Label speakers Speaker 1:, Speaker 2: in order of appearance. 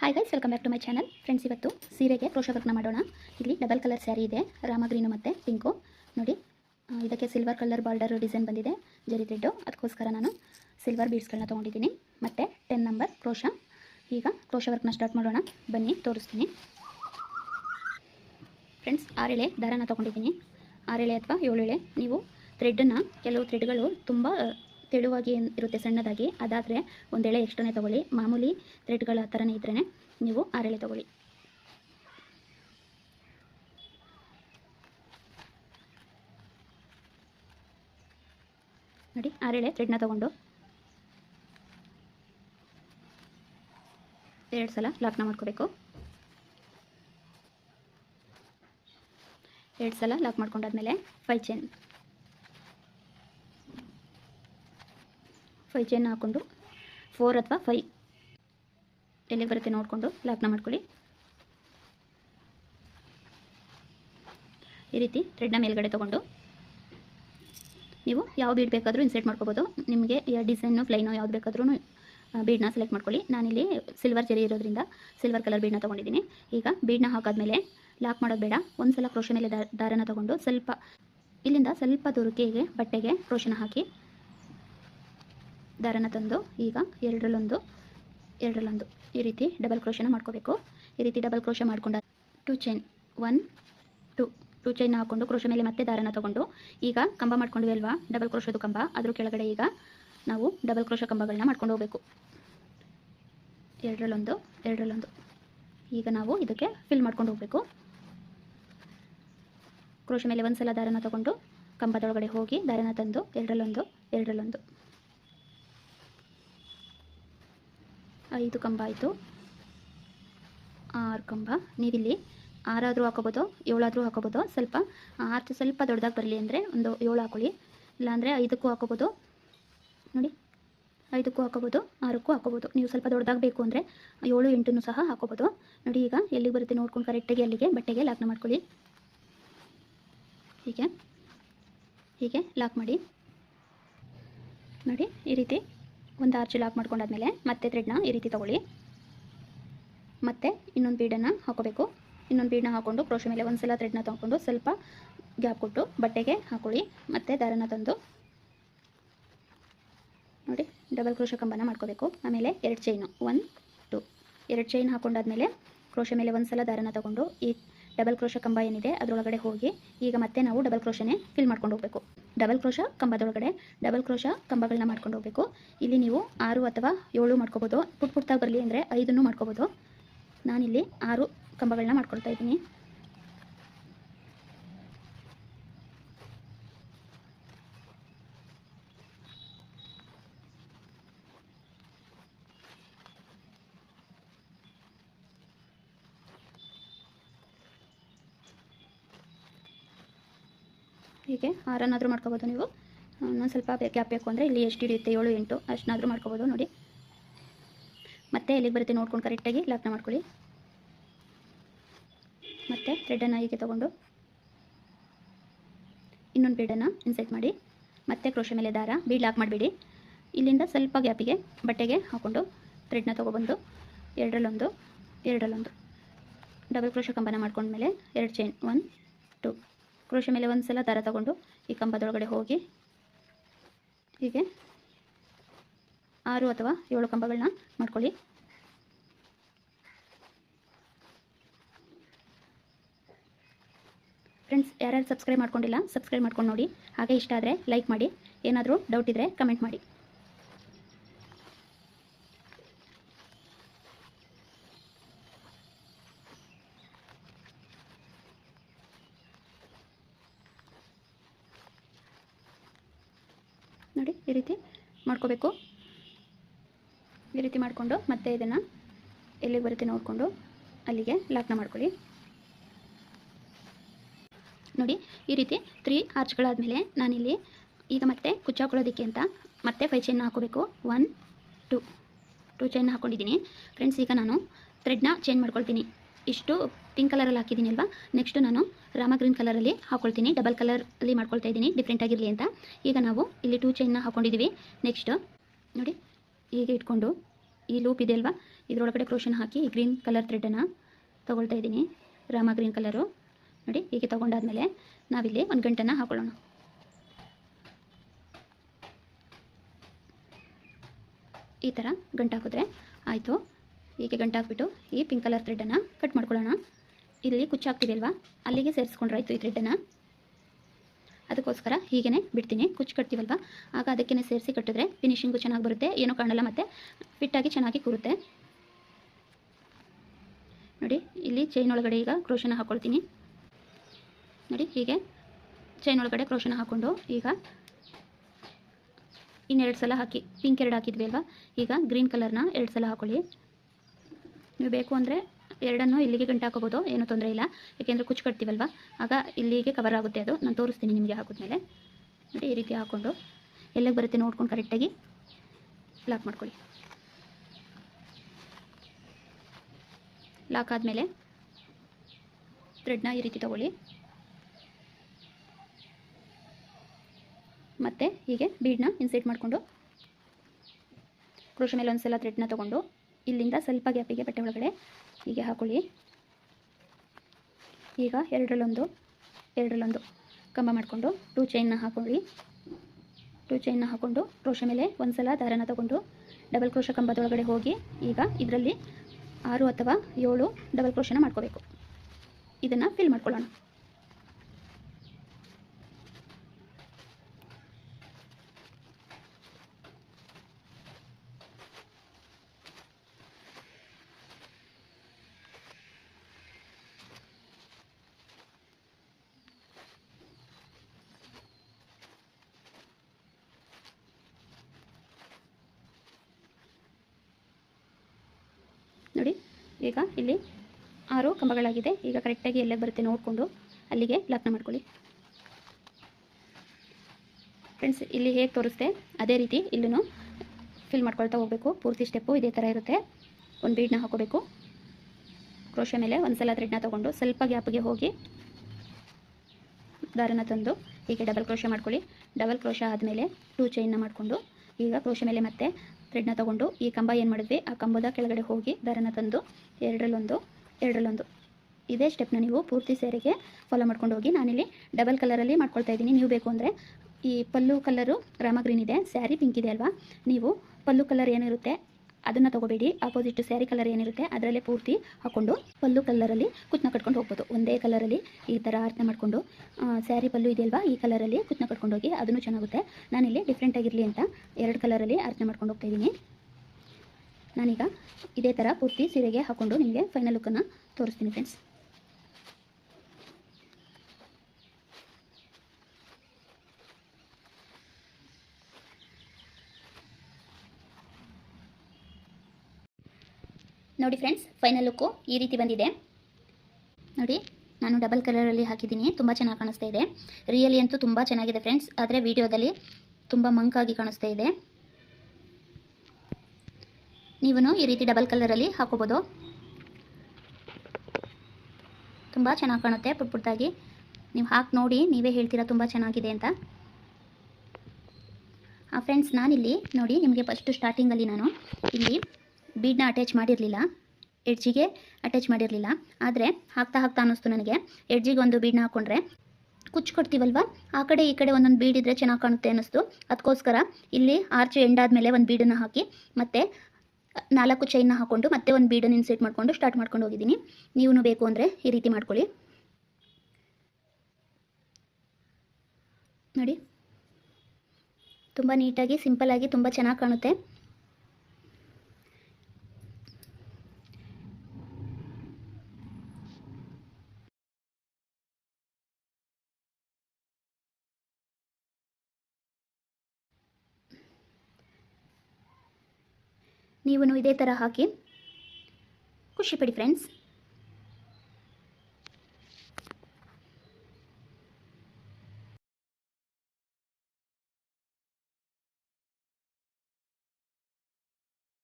Speaker 1: Hi guys welcome back to my channel friends ಇವತ್ತು ಸೀರೆಗೆ crochet ವರ್ಕ್ನ ಮಾಡೋಣ. ಇಲ್ಲಿ ಡಬಲ್ ಕಲರ್ ಸ್ಯಾರಿ ಇದೆ ರಾಮ ಗ್ರೀನು ಮತ್ತು ಪಿಂಕು ನೋಡಿ ಇದಕ್ಕೆ ಸಿಲ್ವರ್ ಕಲರ್ ಬಾರ್ಡರ್ ಡಿಸೈನ್ ಬಂದಿದೆ ಜರಿ ಥ್ರೆಡ್ಡು ಅದಕ್ಕೋಸ್ಕರ ನಾನು ಸಿಲ್ವರ್ ಬೀಡ್ಸ್ಗಳನ್ನ ತೊಗೊಂಡಿದ್ದೀನಿ. ಮತ್ತು ಟೆನ್ ನಂಬರ್ ಕ್ರೋಶ ಈಗ ಕ್ರೋಶ ವರ್ಕ್ನ ಸ್ಟಾರ್ಟ್ ಮಾಡೋಣ. ಬನ್ನಿ, ತೋರಿಸ್ತೀನಿ. ಫ್ರೆಂಡ್ಸ್ ಆರೆಳೆ ದಾರನ ತೊಗೊಂಡಿದ್ದೀನಿ. ಆರೆಳೆ ಅಥವಾ ಏಳು ಎಳೆ. ನೀವು ಥ್ರೆಡ್ಡನ್ನು ಕೆಲವು ಥ್ರೆಡ್ಗಳು ತುಂಬ ತೆಳುವಾಗಿ ಇರುತ್ತೆ ಸಣ್ಣದಾಗಿ, ಅದಾದರೆ ಒಂದೆಳೆ ಎಕ್ಸ್ಟ್ರಾನೇ ತೊಗೊಳ್ಳಿ. ಮಾಮೂಲಿ ಥ್ರೆಡ್ಗಳ ಥರನೇ ಇದ್ರೇ ನೀವು ಆರೆಳೆ ತೊಗೊಳ್ಳಿ. ನೋಡಿ, ಆರೆಳೆ ಥ್ರೆಡ್ನ ತೊಗೊಂಡು. ಎರಡು ಸಲ ಲಾಕ್ನ ಮಾಡ್ಕೋಬೇಕು. ಎರಡು ಸಲ ಲಾಕ್ ಮಾಡ್ಕೊಂಡಾದ್ಮೇಲೆ ಫೈ ಚೈನ್ ಫೈ ಚೈನ್ ಹಾಕ್ಕೊಂಡು ಫೋರ್ ಅಥವಾ ಫೈ ಎಲ್ಲಿಗೆ ಬರುತ್ತೆ ನೋಡಿಕೊಂಡು ಲಾಕ್ನ ಮಾಡ್ಕೊಳ್ಳಿ. ಈ ರೀತಿ ಥ್ರೆಡ್ನ ಮೇಲ್ಗಡೆ ತೊಗೊಂಡು ನೀವು ಯಾವ ಬೀಡ್ ಬೇಕಾದರೂ ಇನ್ಸರ್ಟ್ ಮಾಡ್ಕೋಬೋದು. ನಿಮಗೆ ಡಿಸೈನು ಪ್ಲೈನು ಯಾವ್ದು ಬೇಕಾದ್ರೂ ಬೀಡನ್ನ ಸೆಲೆಕ್ಟ್ ಮಾಡ್ಕೊಳ್ಳಿ. ನಾನಿಲ್ಲಿ ಸಿಲ್ವರ್ ಜರಿ ಇರೋದ್ರಿಂದ ಸಿಲ್ವರ್ ಕಲರ್ ಬೀಡ್ನ ತೊಗೊಂಡಿದ್ದೀನಿ. ಈಗ ಬೀಡನ್ನ ಹಾಕಾದ್ಮೇಲೆ ಲಾಕ್ ಮಾಡೋದು ಬೇಡ. ಒಂದು ಸಲ ಕ್ರೋಶ ಮೇಲೆ ದಾರನ ತೊಗೊಂಡು ಸ್ವಲ್ಪ ಇಲ್ಲಿಂದ ಸ್ವಲ್ಪ ದೂರಕ್ಕೆ ಬಟ್ಟೆಗೆ ಕ್ರೋಶನ ಹಾಕಿ ದಾರನ ತಂದು ಈಗ ಎರಡರಲ್ಲೊಂದು ಎರಡರಲ್ಲೊಂದು ಈ ರೀತಿ ಡಬಲ್ ಕ್ರೋಶನ ಮಾಡ್ಕೋಬೇಕು. ಈ ರೀತಿ ಡಬಲ್ ಕ್ರೋಶ ಮಾಡ್ಕೊಂಡು two chain one two two chain ಹಾಕ್ಕೊಂಡು ಕ್ರೋಶ ಮೇಲೆ ಮತ್ತೆ ದಾರನ ತಗೊಂಡು ಈಗ ಕಂಬ ಮಾಡ್ಕೊಂಡ್ವಿ ಅಲ್ವಾ? ಡಬಲ್ ಕ್ರೋಶದು ಕಂಬ. ಅದ್ರ ಕೆಳಗಡೆ ಈಗ ನಾವು ಡಬಲ್ ಕ್ರೋಶ ಕಂಬಗಳನ್ನ ಮಾಡ್ಕೊಂಡು ಹೋಗಬೇಕು. ಎರಡರಲ್ಲೊಂದು ಎರಡರಲ್ಲೊಂದು. ಈಗ ನಾವು ಇದಕ್ಕೆ ಫಿಲ್ ಮಾಡ್ಕೊಂಡು ಹೋಗಬೇಕು. ಕ್ರೋಶ ಮೇಲೆ ಒಂದು ಸಲ ದಾರನ ತಗೊಂಡು ಕಂಬದೊಳಗಡೆ ಹೋಗಿ ದಾರನ ತಂದು ಎರಡರಲ್ಲೊಂದು ಎರಡರಲ್ಲೊಂದು. ಐದು ಕಂಬ ಆಯಿತು. ಆರು ಕಂಬ. ನೀವಿಲ್ಲಿ ಆರಾದರೂ ಹಾಕೋಬೋದು, ಏಳಾದರೂ ಹಾಕೋಬೋದು. ಸ್ವಲ್ಪ ಆರು ಸ್ವಲ್ಪ ದೊಡ್ಡದಾಗಿ ಬರಲಿ ಅಂದರೆ ಒಂದು ಏಳು ಹಾಕೊಳ್ಳಿ. ಇಲ್ಲಾಂದರೆ ಐದಕ್ಕೂ ಹಾಕೋಬೋದು. ನೋಡಿ, ಐದಕ್ಕೂ ಹಾಕೋಬೋದು, ಆರಕ್ಕೂ ಹಾಕೋಬೋದು. ನೀವು ಸ್ವಲ್ಪ ದೊಡ್ಡದಾಗ ಬೇಕು ಅಂದರೆ ಏಳು, ಎಂಟನ್ನು ಸಹ ಹಾಕೋಬೋದು. ನೋಡಿ, ಈಗ ಎಲ್ಲಿಗೆ ಬರುತ್ತೆ ನೋಡ್ಕೊಂಡು ಕರೆಕ್ಟಾಗಿ ಅಲ್ಲಿಗೆ ಬಟ್ಟೆಗೆ ಲಾಕ್ನ ಮಾಡ್ಕೊಳ್ಳಿ. ಹೀಗೆ ಹೀಗೆ ಲಾಕ್ ಮಾಡಿ. ನೋಡಿ, ಈ ರೀತಿ ಒಂದು ಆರ್ಚ್ ಲಾಕ್ ಮಾಡ್ಕೊಂಡಾದ್ಮೇಲೆ ಮತ್ತೆ ಥ್ರೆಡ್ನ ಈ ರೀತಿ ತೊಗೊಳ್ಳಿ. ಮತ್ತೆ ಇನ್ನೊಂದು ಬೀಡನ್ನು ಹಾಕೋಬೇಕು. ಇನ್ನೊಂದು ಬೀಡನ್ನ ಹಾಕ್ಕೊಂಡು ಕ್ರೋಶೆ ಮೇಲೆ ಒಂದು ಸಲ ಥ್ರೆಡ್ನ ತೊಗೊಂಡು ಸ್ವಲ್ಪ ಗ್ಯಾಪ್ ಕೊಟ್ಟು ಬಟ್ಟೆಗೆ ಹಾಕೊಳ್ಳಿ. ಮತ್ತೆ ದಾರನ ತಂದು ನೋಡಿ ಡಬಲ್ ಕ್ರೋಶ ಕಂಬನ ಮಾಡ್ಕೋಬೇಕು. ಆಮೇಲೆ ಎರಡು ಚೈನು ಒನ್ ಟು ಎರಡು ಚೈನ್ ಹಾಕೊಂಡಾದ್ಮೇಲೆ ಕ್ರೋಶ ಮೇಲೆ ಒಂದು ಸಲ ದಾರನ ತೊಗೊಂಡು ಈ ಡಬಲ್ ಕ್ರೋಶ ಕಂಬ ಏನಿದೆ, ಅದರೊಳಗಡೆ ಹೋಗಿ ಈಗ ಮತ್ತೆ ನಾವು ಡಬಲ್ ಕ್ರೋಶನೇ ಫಿಲ್ ಮಾಡ್ಕೊಂಡು ಹೋಗಬೇಕು. ಡಬಲ್ ಕ್ರೋಶ ಕಂಬದೊಳಗಡೆ ಡಬಲ್ ಕ್ರೋಶ ಕಂಬಗಳನ್ನ ಮಾಡ್ಕೊಂಡು ಹೋಗಬೇಕು. ಇಲ್ಲಿ ನೀವು ಆರು ಅಥವಾ ಏಳು ಮಾಡ್ಕೋಬೋದು. ಪುಟ್ ಪುಟ್ಟಾಗಿ ಬರಲಿ ಅಂದರೆ ಐದನ್ನು ಮಾಡ್ಕೋಬೋದು. ನಾನಿಲ್ಲಿ ಆರು ಕಂಬಗಳನ್ನ ಮಾಡ್ಕೊಳ್ತಾ ಇದ್ದೀನಿ. ಹೀಗೆ ಆರನ್ನಾದರೂ ಮಾಡ್ಕೋಬೋದು ನೀವು. ಇನ್ನೊಂದು ಸ್ವಲ್ಪ ಗ್ಯಾಪ್ ಬೇಕು ಅಂದರೆ ಇಲ್ಲಿ ಎಷ್ಟು ಹಿಡಿಯುತ್ತೆ? ಏಳು, ಎಂಟು ಅಷ್ಟನ್ನಾದರೂ ಮಾಡ್ಕೋಬೋದು ನೋಡಿ. ಮತ್ತೆ ಎಲ್ಲಿಗೆ ಬರುತ್ತೆ ನೋಡ್ಕೊಂಡು ಕರೆಕ್ಟಾಗಿ ಲಾಕ್ನ ಮಾಡ್ಕೊಳ್ಳಿ. ಮತ್ತು ಥ್ರೆಡನ್ನು ಹೀಗೆ ತೊಗೊಂಡು ಇನ್ನೊಂದು ಬೀಡನ್ನು ಇನ್ಸೆಟ್ ಮಾಡಿ. ಮತ್ತೆ ಕ್ರೋಶ ಮೇಲೆ ದಾರ ಬೀಡ್ ಲಾಕ್ ಮಾಡಿಬಿಡಿ. ಇಲ್ಲಿಂದ ಸ್ವಲ್ಪ ಗ್ಯಾಪಿಗೆ ಬಟ್ಟೆಗೆ ಹಾಕ್ಕೊಂಡು ಥ್ರೆಡ್ನ ತೊಗೊಬಂದು ಎರಡರಲ್ಲೊಂದು ಎರಡರಲ್ಲೊಂದು. ಡಬಲ್ ಕ್ರೋಶ ಕಂಬನ ಮಾಡ್ಕೊಂಡ್ಮೇಲೆ ಎರಡು ಚೈನ್ ಒನ್ ಟು ಕ್ರೋಶ ಮೇಲೆ ಒಂದು ಸಲ ದಾರ ತಗೊಂಡು ಈ ಕಂಬದೊಳಗಡೆ ಹೋಗಿ ಹೀಗೆ ಆರು ಅಥವಾ ಏಳು ಕಂಬಗಳನ್ನ ಮಾಡ್ಕೊಳ್ಳಿ. ಫ್ರೆಂಡ್ಸ್ ಯಾರ್ಯಾರು ಸಬ್ಸ್ಕ್ರೈಬ್ ಮಾಡ್ಕೊಂಡಿಲ್ಲ ಸಬ್ಸ್ಕ್ರೈಬ್ ಮಾಡ್ಕೊಂಡು ನೋಡಿ. ಹಾಗೆ ಇಷ್ಟ ಆದರೆ ಲೈಕ್ ಮಾಡಿ. ಏನಾದರೂ ಡೌಟ್ ಇದ್ದರೆ ಕಮೆಂಟ್ ಮಾಡಿ. ನೋಡಿ, ಈ ರೀತಿ ಮಾಡ್ಕೋಬೇಕು. ಈ ರೀತಿ ಮಾಡಿಕೊಂಡು ಮತ್ತೆ ಇದನ್ನು ಎಲ್ಲಿಗೆ ಬರುತ್ತೆ ನೋಡಿಕೊಂಡು ಅಲ್ಲಿಗೆ ಲಾಕ್ನ ಮಾಡ್ಕೊಳ್ಳಿ. ನೋಡಿ, ಈ ರೀತಿ ತ್ರೀ ಆರ್ಚ್ಗಳಾದಮೇಲೆ ನಾನಿಲ್ಲಿ ಈಗ ಮತ್ತೆ ಕುಚ್ಚ ಹಾಕೊಳ್ಳೋದಕ್ಕೆ ಅಂತ ಮತ್ತೆ ಫೈ ಚೈನ್ ಹಾಕೋಬೇಕು ಒನ್ ಟು ಟು ಚೈನ್ ಹಾಕ್ಕೊಂಡಿದ್ದೀನಿ. ಫ್ರೆಂಡ್ಸ್ ಈಗ ನಾನು ಥ್ರೆಡ್ನ ಚೇಂಜ್ ಮಾಡ್ಕೊಳ್ತೀನಿ. ಇಷ್ಟು ಪಿಂಕ್ ಕಲರಲ್ಲಿ ಹಾಕಿದ್ದೀನಿ ಅಲ್ವಾ? ನೆಕ್ಸ್ಟು ನಾನು ರಾಮ ಗ್ರೀನ್ ಕಲರಲ್ಲಿ ಹಾಕ್ಕೊಳ್ತೀನಿ ಡಬಲ್ ಕಲರಲ್ಲಿ ಮಾಡ್ಕೊಳ್ತಾ ಇದ್ದೀನಿ. ಡಿಫ್ರೆಂಟ್ ಆಗಿರಲಿ ಅಂತ. ಈಗ ನಾವು ಇಲ್ಲಿ ಟೂ ಚೈನ್ನ ಹಾಕ್ಕೊಂಡಿದ್ದೀವಿ ನೆಕ್ಸ್ಟ್ ನೋಡಿ, ಹೀಗೆ ಇಟ್ಕೊಂಡು ಈ ಲೂಪ್ ಇದೆ ಅಲ್ವಾ? ಇದರೊಳಗಡೆ ಕ್ರೋಶನ್ ಹಾಕಿ ಗ್ರೀನ್ ಕಲರ್ ಥ್ರೆಡನ್ನು ತೊಗೊಳ್ತಾ ಇದ್ದೀನಿ. ರಾಮ ಗ್ರೀನ್ ಕಲರು ನೋಡಿ, ಹೀಗೆ ತೊಗೊಂಡಾದ್ಮೇಲೆ ನಾವಿಲ್ಲಿ ಒಂದು ಗಂಟನ್ನು ಹಾಕೊಳ್ಳೋಣ. ಈ ಥರ ಗಂಟು ಹಾಕಿದ್ರೆ ಆಯಿತು. ಹೀಗೆ ಗಂಟು ಹಾಕ್ಬಿಟ್ಟು ಈ ಪಿಂಕ್ ಕಲರ್ ಥ್ರೆಡನ್ನು ಕಟ್ ಮಾಡ್ಕೊಳ್ಳೋಣ. ಇಲ್ಲಿ ಕುಚ್ಚು ಅಲ್ವಾ? ಅಲ್ಲಿಗೆ ಸೇರಿಸ್ಕೊಂಡ್ರಾಯ್ತು ಈ ಥ್ರೆಡನ್ನು ಅದಕ್ಕೋಸ್ಕರ ಹೀಗೇ ಬಿಡ್ತೀನಿ. ಕುಚ್ಚು ಕಟ್ತೀವಲ್ವ ಆಗ ಅದಕ್ಕೇ ಸೇರಿಸಿ ಕಟ್ಟಿದ್ರೆ ಫಿನಿಷಿಂಗು ಚೆನ್ನಾಗಿ ಬರುತ್ತೆ. ಏನೂ ಕಾಣಲ್ಲ ಮತ್ತು. ಫಿಟ್ಟಾಗಿ ಚೆನ್ನಾಗಿ ಕೂರುತ್ತೆ. ನೋಡಿ, ಇಲ್ಲಿ ಚೈನ್ ಒಳಗಡೆ ಈಗ ಕ್ರೋಶನ ಹಾಕ್ಕೊಳ್ತೀನಿ ನೋಡಿ, ಹೀಗೆ ಚೈನ್ ಒಳಗಡೆ ಕ್ರೋಶನ ಹಾಕ್ಕೊಂಡು ಈಗ ಇನ್ನೆರಡು ಸಲ ಹಾಕಿ. ಪಿಂಕ್ ಎರಡು ಹಾಕಿದ್ವಿ ಅಲ್ವಾ? ಈಗ ಗ್ರೀನ್ ಕಲರ್ನ ಎರಡು ಸಲ ಹಾಕೊಳ್ಳಿ. ನೀವು ಬೇಕು ಅಂದರೆ ಎರಡನ್ನು ಇಲ್ಲಿಗೆ ಗಂಟು ಹಾಕೋಬೋದು, ಏನೂ ತೊಂದರೆ ಇಲ್ಲ. ಯಾಕೆಂದರೆ ಕುಚ್ಚು ಕಟ್ತೀವಲ್ವ? ಆಗ ಇಲ್ಲಿಗೆ ಕವರ್ ಆಗುತ್ತೆ ಅದು. ನಾನು ತೋರಿಸ್ತೀನಿ ನಿಮಗೆ ಹಾಕಿದ್ಮೇಲೆ. ನೋಡಿ, ಈ ರೀತಿ ಹಾಕ್ಕೊಂಡು ಎಲ್ಲಿಗೆ ಬರುತ್ತೆ ನೋಡ್ಕೊಂಡು ಕರೆಕ್ಟಾಗಿ ಲಾಕ್ ಮಾಡ್ಕೊಳ್ಳಿ. ಲಾಕ್ ಆದಮೇಲೆ ಥ್ರೆಡ್ನ ಈ ರೀತಿ ತಗೊಳ್ಳಿ. ಮತ್ತು ಹೀಗೆ ಬೀಡನ್ನ ಇನ್ಸೈಟ್ ಮಾಡಿಕೊಂಡು ಕೃಷಿ ಮೇಲೆ ಒಂದು ಸಲ ಥ್ರೆಡ್ನ ತೊಗೊಂಡು ಇಲ್ಲಿಂದ ಸ್ವಲ್ಪ ಗ್ಯಾಪಿಗೆ ಬಟ್ಟೆ ಒಳಗಡೆ ಹೀಗೆ ಹಾಕೊಳ್ಳಿ. ಈಗ ಎರಡರಲ್ಲೊಂದು ಎರಡರಲ್ಲೊಂದು ಕಂಬ ಮಾಡಿಕೊಂಡು ಟೂ ಚೈನ್ನ ಹಾಕೊಳ್ಳಿ. ಟೂ ಚೈನ್ನ ಹಾಕ್ಕೊಂಡು ಕ್ರೋಶ ಮೇಲೆ ಒಂದು ಸಲ ದಾರನ ತಗೊಂಡು ಡಬಲ್ ಕ್ರೋಶ ಕಂಬದೊಳಗಡೆ ಹೋಗಿ ಈಗ ಇದರಲ್ಲಿ ಆರು ಅಥವಾ ಏಳು ಡಬಲ್ ಕ್ರೋಶನ ಮಾಡ್ಕೋಬೇಕು. ಇದನ್ನು ಫಿಲ್ ಮಾಡ್ಕೊಳ್ಳೋಣ. ನೋಡಿ, ಈಗ ಇಲ್ಲಿ ಆರು ಕಂಬಗಳಾಗಿದೆ. ಈಗ ಕರೆಕ್ಟಾಗಿ ಎಲ್ಲೇ ಬರುತ್ತೆ ನೋಡಿಕೊಂಡು ಅಲ್ಲಿಗೆ ಲಗ್ನ ಮಾಡ್ಕೊಳ್ಳಿ. ಫ್ರೆಂಡ್ಸ್ ಇಲ್ಲಿ ಹೇಗೆ ತೋರಿಸ್ತೆ ಅದೇ ರೀತಿ ಇಲ್ಲೂ ಫಿಲ್ ಮಾಡ್ಕೊಳ್ತಾ ಹೋಗಬೇಕು. ಪೂರ್ತಿ ಸ್ಟೆಪ್ಪು ಇದೇ ಥರ ಇರುತ್ತೆ. ಒಂದು ಬೀಡನ್ನ ಹಾಕೋಬೇಕು. ಕ್ರೋಶ ಮೇಲೆ ಒಂದು ಸಲ ಥ್ರೆಡ್ನ ತೊಗೊಂಡು ಸ್ವಲ್ಪ ಗ್ಯಾಪ್ಗೆ ಹೋಗಿ ದಾರನ ತಂದು ಹೀಗೆ ಡಬಲ್ ಕ್ರೋಶ ಮಾಡ್ಕೊಳ್ಳಿ. ಡಬಲ್ ಕ್ರೋಶ ಆದಮೇಲೆ ಟೂ ಚೈನ್ನ ಮಾಡಿಕೊಂಡು ಈಗ ಕ್ರೋಶ ಮೇಲೆ ಮತ್ತೆ ಥ್ರೆಡ್ನ ತೊಗೊಂಡು ಈ ಕಂಬ ಏನು ಮಾಡಿದ್ವಿ? ಆ ಕಂಬದ ಕೆಳಗಡೆ ಹೋಗಿ ದರನ ತಂದು ಎರಡರಲ್ಲೊಂದು ಎರಡರಲ್ಲೊಂದು. ಇದೇ ಸ್ಟೆಪ್ನ ನೀವು ಪೂರ್ತಿ ಸೇರಿಗೆ ಫಾಲೋ ಮಾಡ್ಕೊಂಡು ಹೋಗಿ. ನಾನಿಲ್ಲಿ ಡಬಲ್ ಕಲರಲ್ಲಿ ಮಾಡ್ಕೊಳ್ತಾ ಇದ್ದೀನಿ. ನೀವು ಬೇಕು ಅಂದರೆ ಈ ಪಲ್ಲು ಕಲರು ರಾಮ ಗ್ರೀನ್ ಇದೆ, ಸ್ಯಾರಿ ಪಿಂಕ್ ಇದೆ ಅಲ್ವಾ? ನೀವು ಪಲ್ಲು ಕಲರ್ ಏನಿರುತ್ತೆ ಅದನ್ನು ತಗೋಬೇಡಿ. ಆಪೋಸಿಟ್ ಸ್ಯಾರಿ ಕಲರ್ ಏನಿರುತ್ತೆ ಅದರಲ್ಲೇ ಪೂರ್ತಿ ಹಾಕ್ಕೊಂಡು ಪಲ್ಲು ಕಲರಲ್ಲಿ ಕುತ್ನ ಕಟ್ಕೊಂಡು ಹೋಗ್ಬೋದು. ಒಂದೇ ಕಲರಲ್ಲಿ ಈ ಥರ ಅರ್ಥ ಮಾಡಿಕೊಂಡು ಸ್ಯಾರಿ ಪಲ್ಲು ಇದೆಯಲ್ವಾ ಈ ಕಲರಲ್ಲಿ ಕುತ್ನ ಕಟ್ಕೊಂಡು ಹೋಗಿ ಅದನ್ನು ಚೆನ್ನಾಗುತ್ತೆ. ನಾನಿಲ್ಲಿ ಡಿಫ್ರೆಂಟ್ ಆಗಿರಲಿ ಅಂತ ಎರಡು ಕಲರಲ್ಲಿ ಅರ್ಥ ಮಾಡ್ಕೊಂಡು ಹೋಗ್ತಾ ಇದ್ದೀನಿ. ನಾನೀಗ ಇದೇ ಥರ ಪೂರ್ತಿ ಸೀರೆಗೆ ಹಾಕ್ಕೊಂಡು ನಿಮಗೆ ಫೈನಲ್ ಲುಕ್ಕನ್ನು ತೋರಿಸ್ತೀನಿ ಫ್ರೆಂಡ್ಸ್ ನೋಡಿ ಫ್ರೆಂಡ್ಸ್ ಫೈನಲ್ ಲುಕ್ಕು ಈ ರೀತಿ ಬಂದಿದೆ. ನೋಡಿ, ನಾನು ಡಬಲ್ ಕಲರಲ್ಲಿ ಹಾಕಿದ್ದೀನಿ, ತುಂಬ ಚೆನ್ನಾಗಿ ಕಾಣಿಸ್ತಾ ಇದೆ. ರಿಯಲಿ ಅಂತೂ ತುಂಬ ಚೆನ್ನಾಗಿದೆ ಫ್ರೆಂಡ್ಸ್ ಆದರೆ ವಿಡಿಯೋದಲ್ಲಿ ತುಂಬ ಮಂಕಾಗಿ ಕಾಣಿಸ್ತಾ ಇದೆ. ನೀವು ಈ ರೀತಿ ಡಬಲ್ ಕಲರಲ್ಲಿ ಹಾಕೋಬೋದು. ತುಂಬ ಚೆನ್ನಾಗಿ ಕಾಣುತ್ತೆ, ಪುಟ್ ಪುಟ್ಟಾಗಿ. ನೀವು ಹಾಕಿ ನೋಡಿ, ನೀವೇ ಹೇಳ್ತೀರಾ ತುಂಬ ಚೆನ್ನಾಗಿದೆ ಅಂತ. ಆ ಫ್ರೆಂಡ್ಸ್ ನಾನಿಲ್ಲಿ ನೋಡಿ, ನಿಮಗೆ ಫಸ್ಟು ಸ್ಟಾರ್ಟಿಂಗಲ್ಲಿ ನಾನು ಇಲ್ಲಿ ಬೀಡನ್ನ ಅಟ್ಯಾಚ್ ಮಾಡಿರಲಿಲ್ಲ ಎಡ್ಜಿಗೆ ಅಟ್ಯಾಚ್ ಮಾಡಿರಲಿಲ್ಲ. ಆದರೆ ಹಾಕ್ತಾ ಹಾಕ್ತಾ ಅನ್ನಿಸ್ತು ನನಗೆ. ಎಡ್ಜಿಗೆ ಒಂದು ಬೀಡನ್ನ ಹಾಕ್ಕೊಂಡ್ರೆ ಕುಚ್ಚು ಕೊಡ್ತೀವಲ್ವ ಆ ಕಡೆ ಈ ಕಡೆ ಒಂದೊಂದು ಬೀಡ್ ಇದ್ದರೆ ಚೆನ್ನಾಗಿ ಕಾಣುತ್ತೆ ಅನ್ನಿಸ್ತು. ಅದಕ್ಕೋಸ್ಕರ ಇಲ್ಲಿ ಆರ್ಚ್ ಎಂಡಾದಮೇಲೆ ಒಂದು ಬೀಡನ್ನು ಹಾಕಿ, ಮತ್ತು ನಾಲ್ಕು ಚೈನ್ನ ಹಾಕ್ಕೊಂಡು ಮತ್ತೆ ಒಂದು ಬೀಡನ್ನು ಇನ್ಸೆಟ್ ಮಾಡಿಕೊಂಡು ಸ್ಟಾರ್ಟ್ ಮಾಡ್ಕೊಂಡು ಹೋಗಿದ್ದೀನಿ. ನೀವು ಬೇಕು ಅಂದರೆ ಈ ರೀತಿ ಮಾಡ್ಕೊಳ್ಳಿ. ನೋಡಿ. ತುಂಬ ನೀಟಾಗಿ ಸಿಂಪಲ್ಲಾಗಿ ತುಂಬ ಚೆನ್ನಾಗಿ ಕಾಣುತ್ತೆ. ನೀವು ಇದೇ ಥರ ಹಾಕಿ. ಖುಷಿಪಡಿ ಫ್ರೆಂಡ್ಸ್